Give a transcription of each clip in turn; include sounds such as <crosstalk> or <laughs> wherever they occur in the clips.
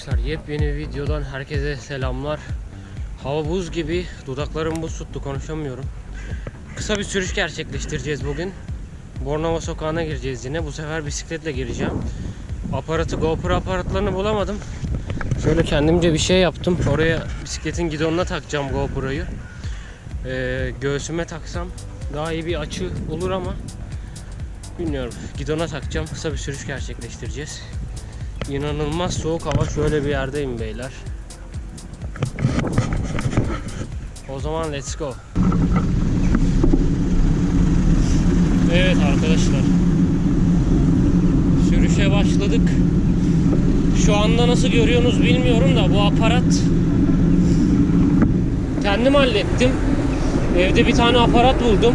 Arkadaşlar yepyeni videodan herkese selamlar. Hava buz gibi, dudaklarım buz tuttu konuşamıyorum. Kısa bir sürüş gerçekleştireceğiz bugün. Bornova sokağına gireceğiz yine. Bu sefer bisikletle gireceğim. Aparatı, GoPro aparatlarını bulamadım. Şöyle kendimce bir şey yaptım. Oraya bisikletin gidonuna takacağım GoPro'yu. Ee, göğsüme taksam daha iyi bir açı olur ama bilmiyorum. Gidona takacağım. Kısa bir sürüş gerçekleştireceğiz. İnanılmaz soğuk hava. Şöyle bir yerdeyim beyler. O zaman let's go. Evet arkadaşlar. Sürüşe başladık. Şu anda nasıl görüyorsunuz bilmiyorum da bu aparat kendim hallettim. Evde bir tane aparat buldum.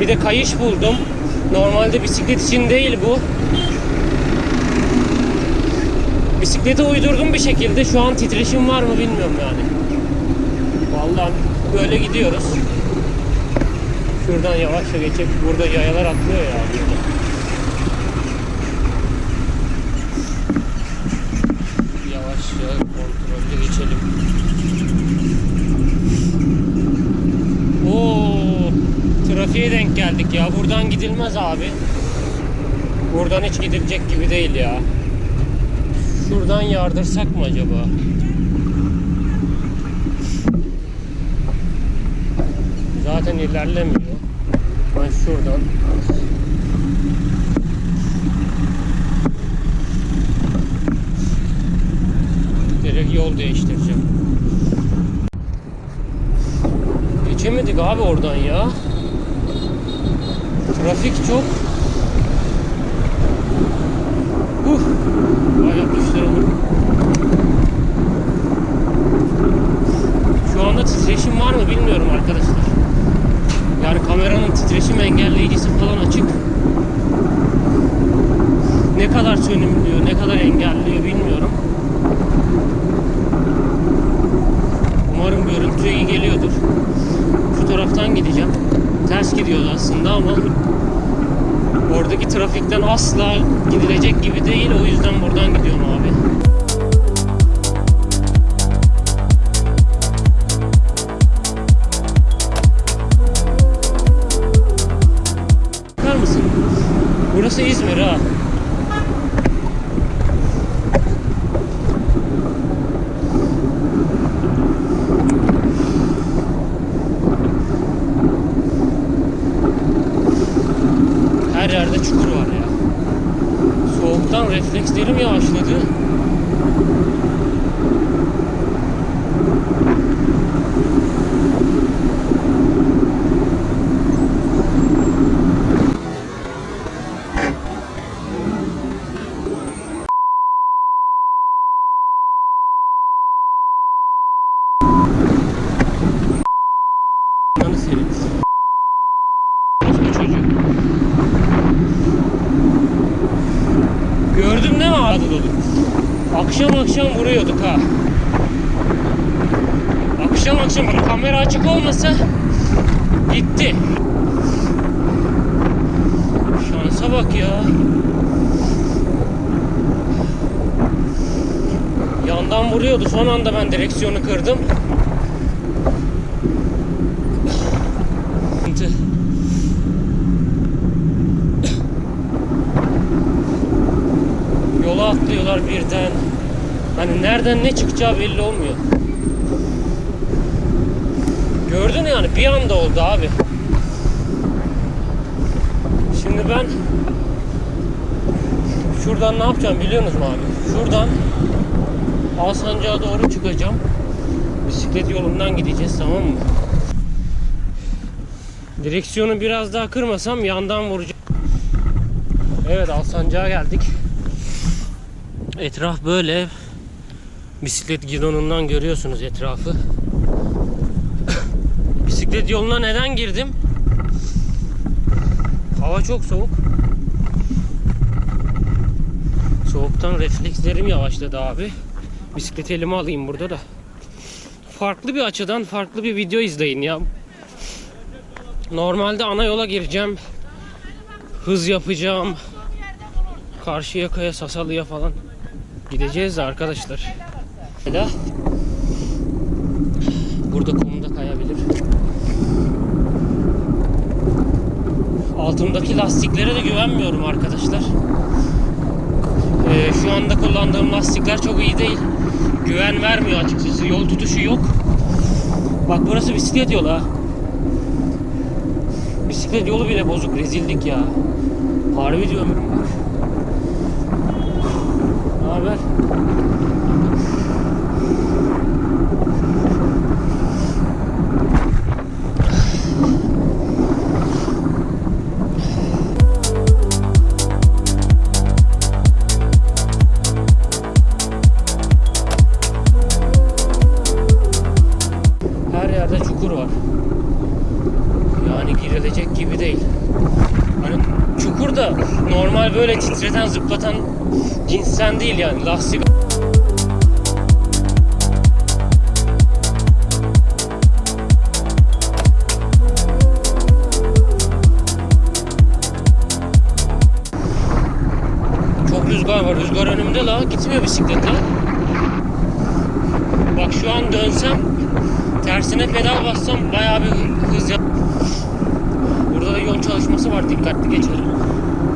Bir de kayış buldum. Normalde bisiklet için değil bu. Bisiklete uydurdum bir şekilde. Şu an titreşim var mı bilmiyorum yani. Vallahi böyle gidiyoruz. Şuradan yavaşça geçip burada yayalar atlıyor ya. Burada. Yavaşça kontrollü geçelim. Oo, trafiğe denk geldik ya. Buradan gidilmez abi. Buradan hiç gidilecek gibi değil ya. Şuradan yardırsak mı acaba? Zaten ilerlemiyor. Ben şuradan direkt yol değiştireceğim. Geçemedik abi oradan ya. Trafik çok. Uh. Vay yapmışlarım. Şu anda titreşim var mı bilmiyorum arkadaşlar. Yani kameranın titreşim engelleyicisi falan açık. Ne kadar sönümlüyor, ne kadar engelliyor bilmiyorum. Umarım görüntü iyi geliyordur. Şu taraftan gideceğim. Ters gidiyoruz aslında ama oradaki trafikten asla gidilecek gibi değil. O yüzden buradan gidiyorum abi. Bakar? Burası İzmir ha. Her yerde çukur var ya. Soğuktan reflekslerim yavaşladı. Ananı senin. Bu çocuğu. Mi abi dolu? Akşam akşam vuruyorduk ha. Akşam akşam kamera açık olmasa gitti. Şansa bak ya. Yandan vuruyordu. Son anda ben direksiyonu kırdım. Sıkıntı. Yola atlıyorlar birden. Hani nereden ne çıkacağı belli olmuyor. Gördün yani bir anda oldu abi. Şimdi ben şuradan ne yapacağım biliyorsunuz mu abi? Şuradan Alsancak'a doğru çıkacağım. Bisiklet yolundan gideceğiz tamam mı? Direksiyonu biraz daha kırmasam yandan vuracağım. Evet Alsancak'a geldik. Etraf böyle. Bisiklet gidonundan görüyorsunuz etrafı. <coughs> Bisiklet yoluna neden girdim? Hava çok soğuk. Soğuktan reflekslerim yavaşladı abi. Bisikleti elime alayım burada da. Farklı bir açıdan farklı bir video izleyin ya. Normalde ana yola gireceğim. Hız yapacağım. Karşı yakaya Sasalı'ya falan Gideceğiz de arkadaşlar. Hala burada kumda kayabilir. Altımdaki lastiklere de güvenmiyorum arkadaşlar. Ee, şu anda kullandığım lastikler çok iyi değil. Güven vermiyor açıkçası. Yol tutuşu yok. Bak burası bisiklet yolu ha. Bisiklet yolu bile bozuk. Rezillik ya. Harbi diyorum bak. Zıplatan cinsten değil yani lastik Çok rüzgar var. Rüzgar önümde la. Gitmiyor bisiklet la. Bak şu an dönsem tersine pedal bassam bayağı bir hız yap. Burada da yol çalışması var. Dikkatli geçelim.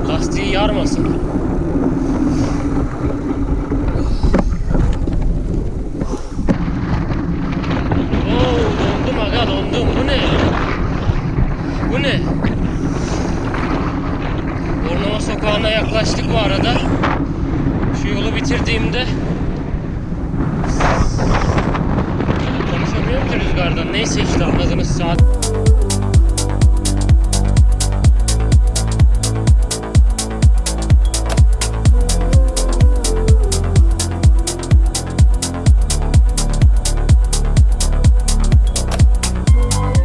Lastiği yarmasın. Oo, dondum aga dondum. Bu ne? Bu ne? Sokağına yaklaştık bu arada. Şu yolu bitirdiğimde konuşamıyorum ki rüzgardan. Neyse işte anladınız saat.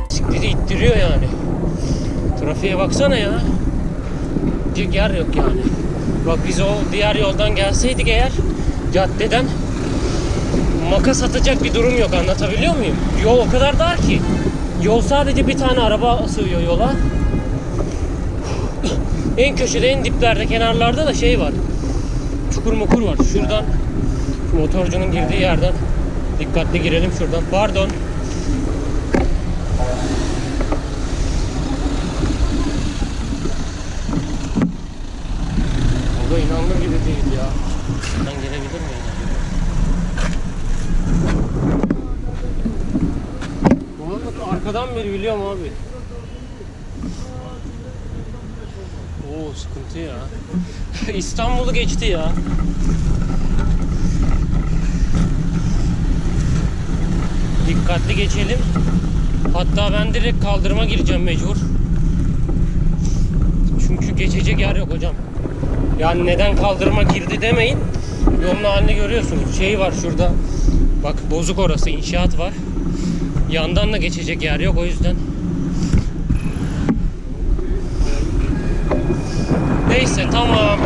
Bisikleti ittiriyor yani. Trafiğe baksana ya. Gidecek yer yok yani. Bak biz o diğer yoldan gelseydik eğer caddeden makas atacak bir durum yok anlatabiliyor muyum? Yol o kadar dar ki. Yol sadece bir tane araba sığıyor yola. en köşede en diplerde kenarlarda da şey var. Çukur mukur var. Şuradan şu motorcunun girdiği yerden dikkatli girelim şuradan. Pardon. Baba inanılır gibi değil ya. Ben gelebilir miyim acaba? Vallahi arkadan beri biliyorum abi. Oo sıkıntı ya. <laughs> İstanbul'u geçti ya. Dikkatli geçelim. Hatta ben direkt kaldırıma gireceğim mecbur. Çünkü geçecek yer yok hocam. Yani neden kaldırıma girdi demeyin. Yolun halini görüyorsunuz. Şey var şurada. Bak bozuk orası inşaat var. Yandan da geçecek yer yok o yüzden. Neyse tamam.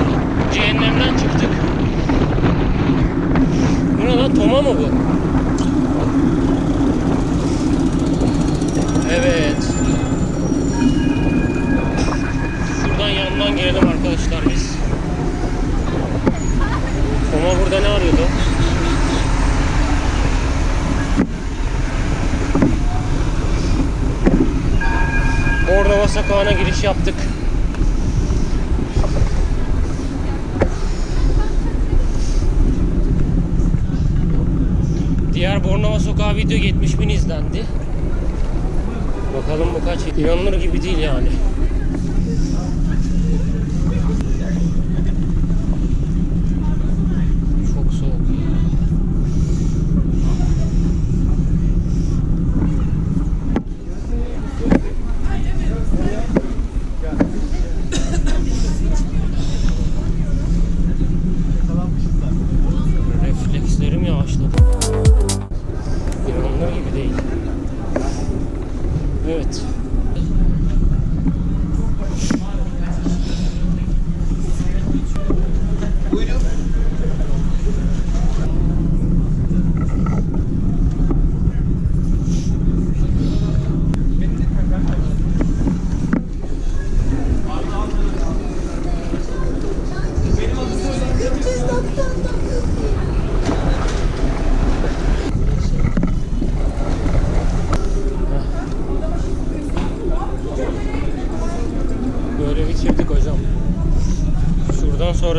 Cehennemden çıktık. Bu lan Toma mı bu? Evet. Şuradan yandan girelim arkadaşlar biz. Toma burada ne arıyordu? Bornova sokağına giriş yaptık. Diğer Bornova sokağı video 70 bin izlendi. Bakalım bu kaç? İnanılır gibi değil yani. Çok soğuk ya. Reflekslerim yavaşladı. İnanılır gibi değil. Evet.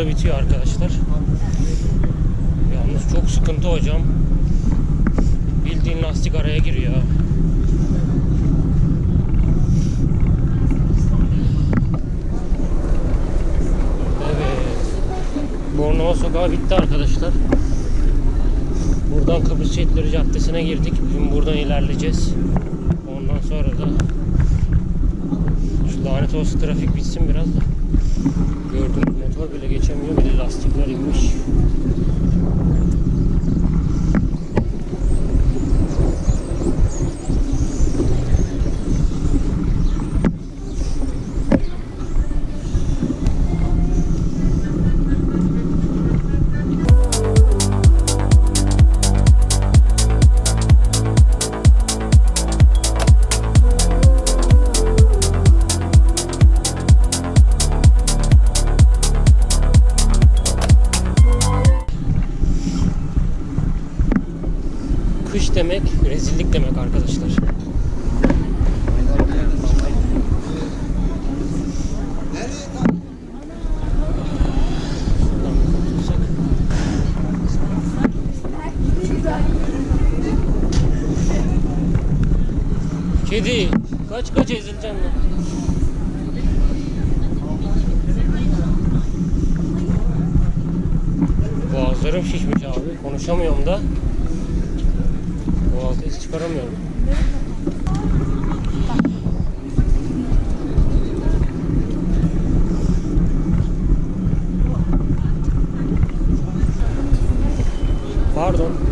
Sonra bitiyor arkadaşlar. Yalnız çok sıkıntı hocam. Bildiğin lastik araya giriyor. Evet. Bornova sokağı bitti arkadaşlar. Buradan Kıbrıs Şehitleri Caddesi'ne girdik. Şimdi buradan ilerleyeceğiz. Ondan sonra da şu lanet olası trafik bitsin biraz da. Gördüğünüz motor bile geçemiyor. Bir de lastikler inmiş. Kedi kaç kaç ezileceksin lan. Boğazlarım şişmiş abi. Konuşamıyorum da. Boğaz ses çıkaramıyorum. Pardon.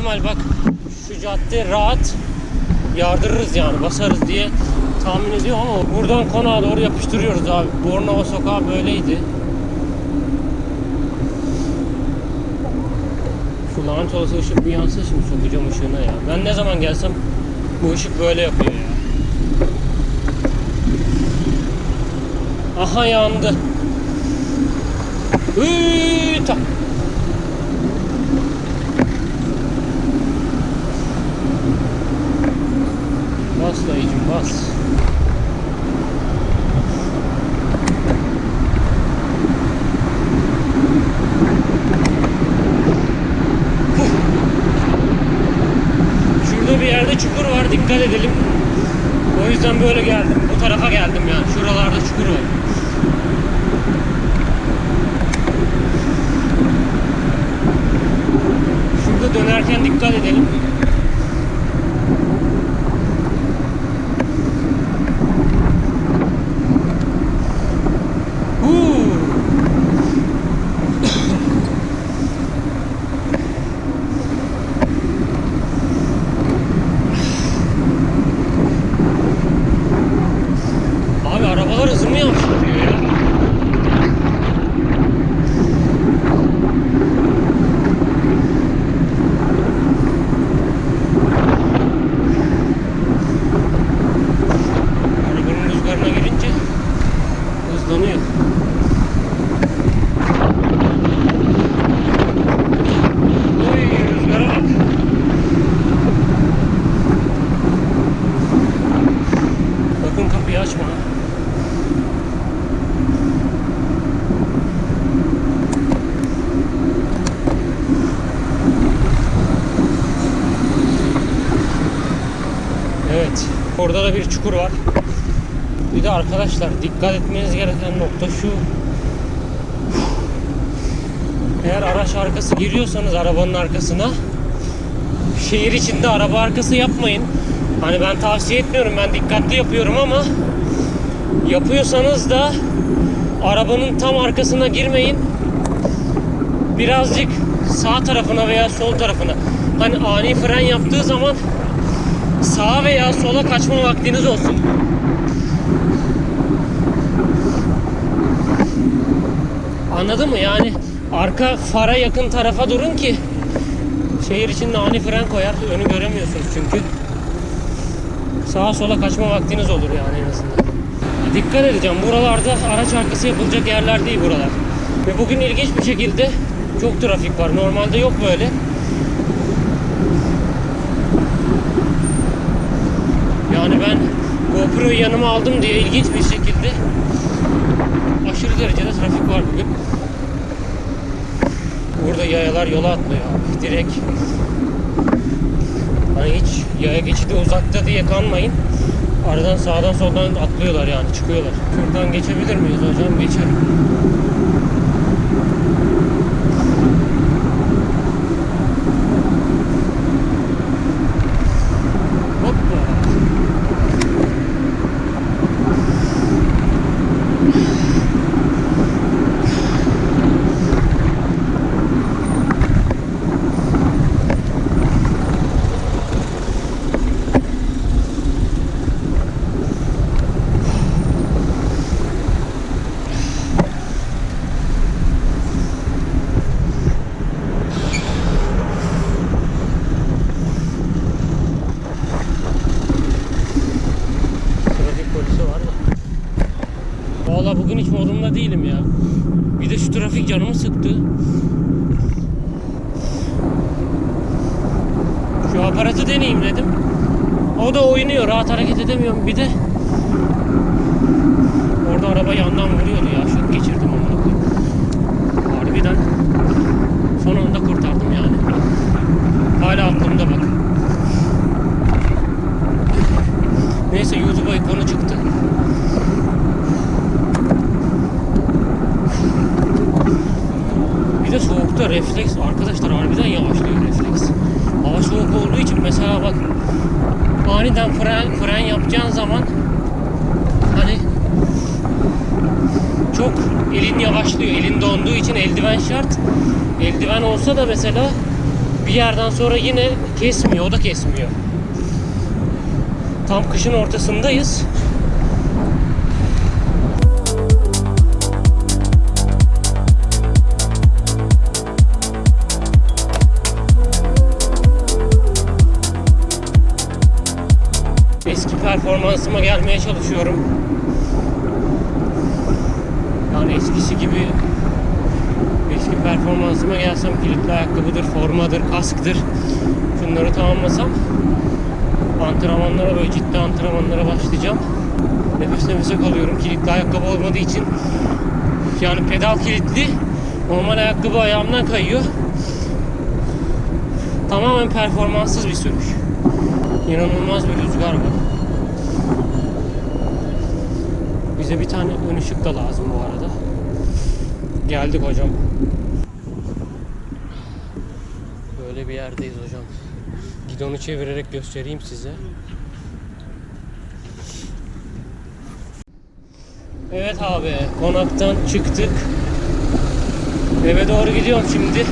İhtimal bak şu cadde rahat yardırırız yani basarız diye tahmin ediyorum ama buradan konağa doğru yapıştırıyoruz abi. Bornova sokağı böyleydi. Şu lanet olası ışık bir yansa şimdi sokacağım ışığına ya. Ben ne zaman gelsem bu ışık böyle yapıyor ya. Aha yandı. Hıı, ta. Bas dayıcım bas. Şurada bir yerde çukur var dikkat edelim. O yüzden böyle geldim. Bu tarafa geldim yani. Şuralarda çukur var. Şurada dönerken dikkat edelim. Huu. Abi arabalar hızımı yavaşlatıyor ya. Arabanın rüzgarına girince hızlanıyor. Oy rüzgara bak. Bakın kapıyı açma. Evet. Orada da bir çukur var. Bir de arkadaşlar dikkat etmeniz gereken nokta şu. Eğer araç arkası giriyorsanız arabanın arkasına şehir içinde araba arkası yapmayın. Hani ben tavsiye etmiyorum ben dikkatli yapıyorum ama yapıyorsanız da arabanın tam arkasına girmeyin. Birazcık sağ tarafına veya sol tarafına. Hani ani fren yaptığı zaman sağa veya sola kaçma vaktiniz olsun. Anladın mı? Yani arka fara yakın tarafa durun ki şehir içinde ani fren koyar. Önü göremiyorsunuz çünkü. Sağa sola kaçma vaktiniz olur yani en azından. Dikkat edeceğim. Buralarda araç arkası yapılacak yerler değil buralar. Ve bugün ilginç bir şekilde çok trafik var. Normalde yok böyle. Yani ben GoPro'yu yanıma aldım diye ilginç bir şekilde aşırı derecede trafik var bugün. Burada yayalar yola atlıyor abi. Direkt hani hiç yaya geçidi uzakta diye kanmayın. Aradan sağdan soldan atlıyorlar yani çıkıyorlar. Şuradan geçebilir miyiz hocam? Geçelim. Hoppa. Trafik polisi var da. Valla bugün hiç modumda değilim ya. Bir de şu trafik canımı sıktı. Şu aparatı deneyeyim dedim. O da oynuyor. Rahat hareket edemiyorum. Bir de orada araba yandan vuruyordu ya. Şok geçirdim onu. Harbiden son anda kurtardım yani. Hala aklımda bak. Neyse YouTube'a ikonu çıktı. Bir de soğukta refleks arkadaşlar harbiden yavaşlıyor refleks. Hava soğuk olduğu için mesela bak aniden fren, fren yapacağın zaman hani çok elin yavaşlıyor. Elin donduğu için eldiven şart. Eldiven olsa da mesela bir yerden sonra yine kesmiyor. O da kesmiyor. Tam kışın ortasındayız. Eski performansıma gelmeye çalışıyorum. Yani eskisi gibi performansıma gelsem kilitli ayakkabıdır, formadır, kasktır. Şunları tamamlasam antrenmanlara böyle ciddi antrenmanlara başlayacağım. Nefes nefese kalıyorum kilitli ayakkabı olmadığı için. Yani pedal kilitli. Normal ayakkabı ayağımdan kayıyor. Tamamen performanssız bir sürüş. İnanılmaz bir rüzgar var. Bize bir tane ön ışık da lazım bu arada. Geldik hocam. Böyle bir yerdeyiz hocam. Gidonu çevirerek göstereyim size. Evet abi konaktan çıktık. Eve doğru gidiyorum şimdi.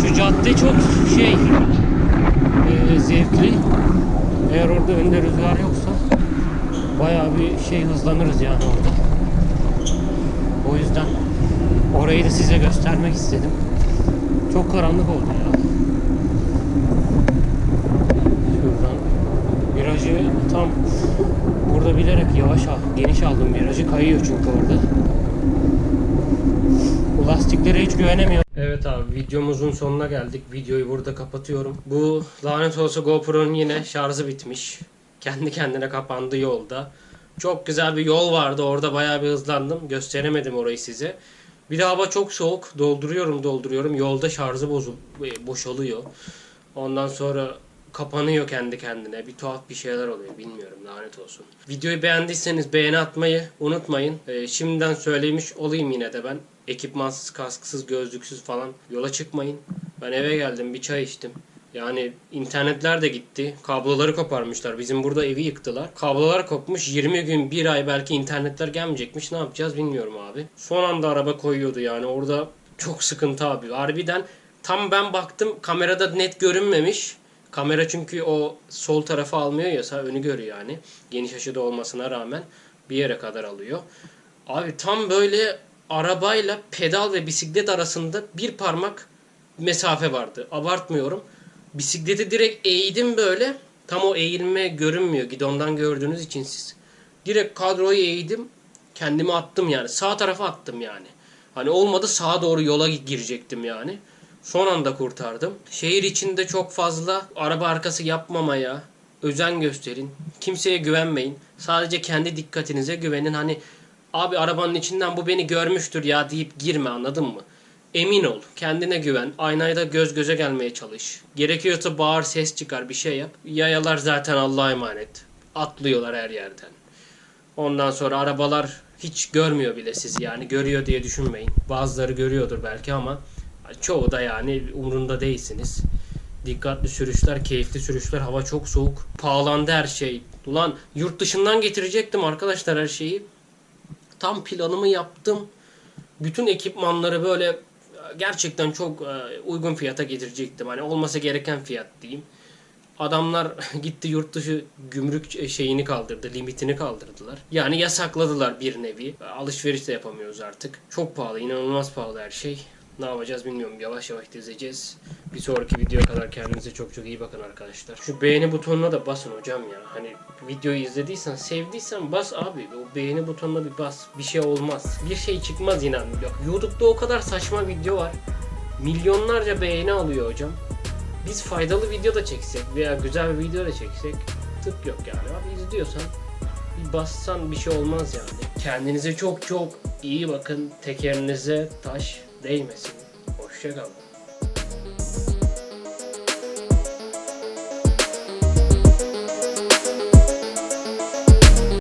Şu cadde çok şey e, zevkli. Eğer orada önde rüzgar yoksa bayağı bir şey hızlanırız yani orada. O yüzden orayı da size göstermek istedim. Çok karanlık oldu ya. Şuradan virajı tam burada bilerek yavaş al, geniş aldım virajı kayıyor çünkü orada. Bu lastiklere hiç güvenemiyorum. Evet abi videomuzun sonuna geldik. Videoyu burada kapatıyorum. Bu lanet olsa GoPro'nun yine şarjı bitmiş. Kendi kendine kapandı yolda. Çok güzel bir yol vardı. Orada bayağı bir hızlandım. Gösteremedim orayı size. Bir de hava çok soğuk. Dolduruyorum dolduruyorum. Yolda şarjı bozul boşalıyor. Ondan sonra kapanıyor kendi kendine. Bir tuhaf bir şeyler oluyor. Bilmiyorum lanet olsun. Videoyu beğendiyseniz beğeni atmayı unutmayın. Ee, şimdiden söylemiş olayım yine de ben. Ekipmansız, kasksız, gözlüksüz falan yola çıkmayın. Ben eve geldim bir çay içtim. Yani internetler de gitti. Kabloları koparmışlar. Bizim burada evi yıktılar. Kablolar kopmuş. 20 gün, 1 ay belki internetler gelmeyecekmiş. Ne yapacağız bilmiyorum abi. Son anda araba koyuyordu yani. Orada çok sıkıntı abi. Harbiden tam ben baktım kamerada net görünmemiş. Kamera çünkü o sol tarafı almıyor ya sağ önü görüyor yani. Geniş açıda olmasına rağmen bir yere kadar alıyor. Abi tam böyle arabayla pedal ve bisiklet arasında bir parmak mesafe vardı. Abartmıyorum. Bisikleti direkt eğdim böyle. Tam o eğilme görünmüyor. Gidondan gördüğünüz için siz. Direkt kadroyu eğdim. Kendimi attım yani. Sağ tarafa attım yani. Hani olmadı sağa doğru yola girecektim yani. Son anda kurtardım. Şehir içinde çok fazla araba arkası yapmamaya özen gösterin. Kimseye güvenmeyin. Sadece kendi dikkatinize güvenin. Hani abi arabanın içinden bu beni görmüştür ya deyip girme anladın mı? Emin ol. Kendine güven. Aynayla göz göze gelmeye çalış. Gerekiyorsa bağır ses çıkar bir şey yap. Yayalar zaten Allah'a emanet. Atlıyorlar her yerden. Ondan sonra arabalar hiç görmüyor bile sizi yani. Görüyor diye düşünmeyin. Bazıları görüyordur belki ama çoğu da yani umrunda değilsiniz. Dikkatli sürüşler, keyifli sürüşler. Hava çok soğuk. Pahalandı her şey. Ulan yurt dışından getirecektim arkadaşlar her şeyi. Tam planımı yaptım. Bütün ekipmanları böyle gerçekten çok e, uygun fiyata getirecektim. Hani olması gereken fiyat diyeyim. Adamlar <laughs> gitti yurt dışı gümrük şeyini kaldırdı, limitini kaldırdılar. Yani yasakladılar bir nevi. Alışveriş de yapamıyoruz artık. Çok pahalı, inanılmaz pahalı her şey. Ne yapacağız bilmiyorum. Yavaş yavaş dizeceğiz. Bir sonraki videoya kadar kendinize çok çok iyi bakın arkadaşlar. Şu beğeni butonuna da basın hocam ya. Hani videoyu izlediysen, sevdiysen bas abi. O beğeni butonuna bir bas. Bir şey olmaz. Bir şey çıkmaz inan. Yok, YouTube'da o kadar saçma video var. Milyonlarca beğeni alıyor hocam. Biz faydalı video da çeksek veya güzel bir video da çeksek tık yok yani. Abi izliyorsan bir bassan bir şey olmaz yani. Kendinize çok çok iyi bakın. Tekerinize taş değmesin. Hoşçakalın.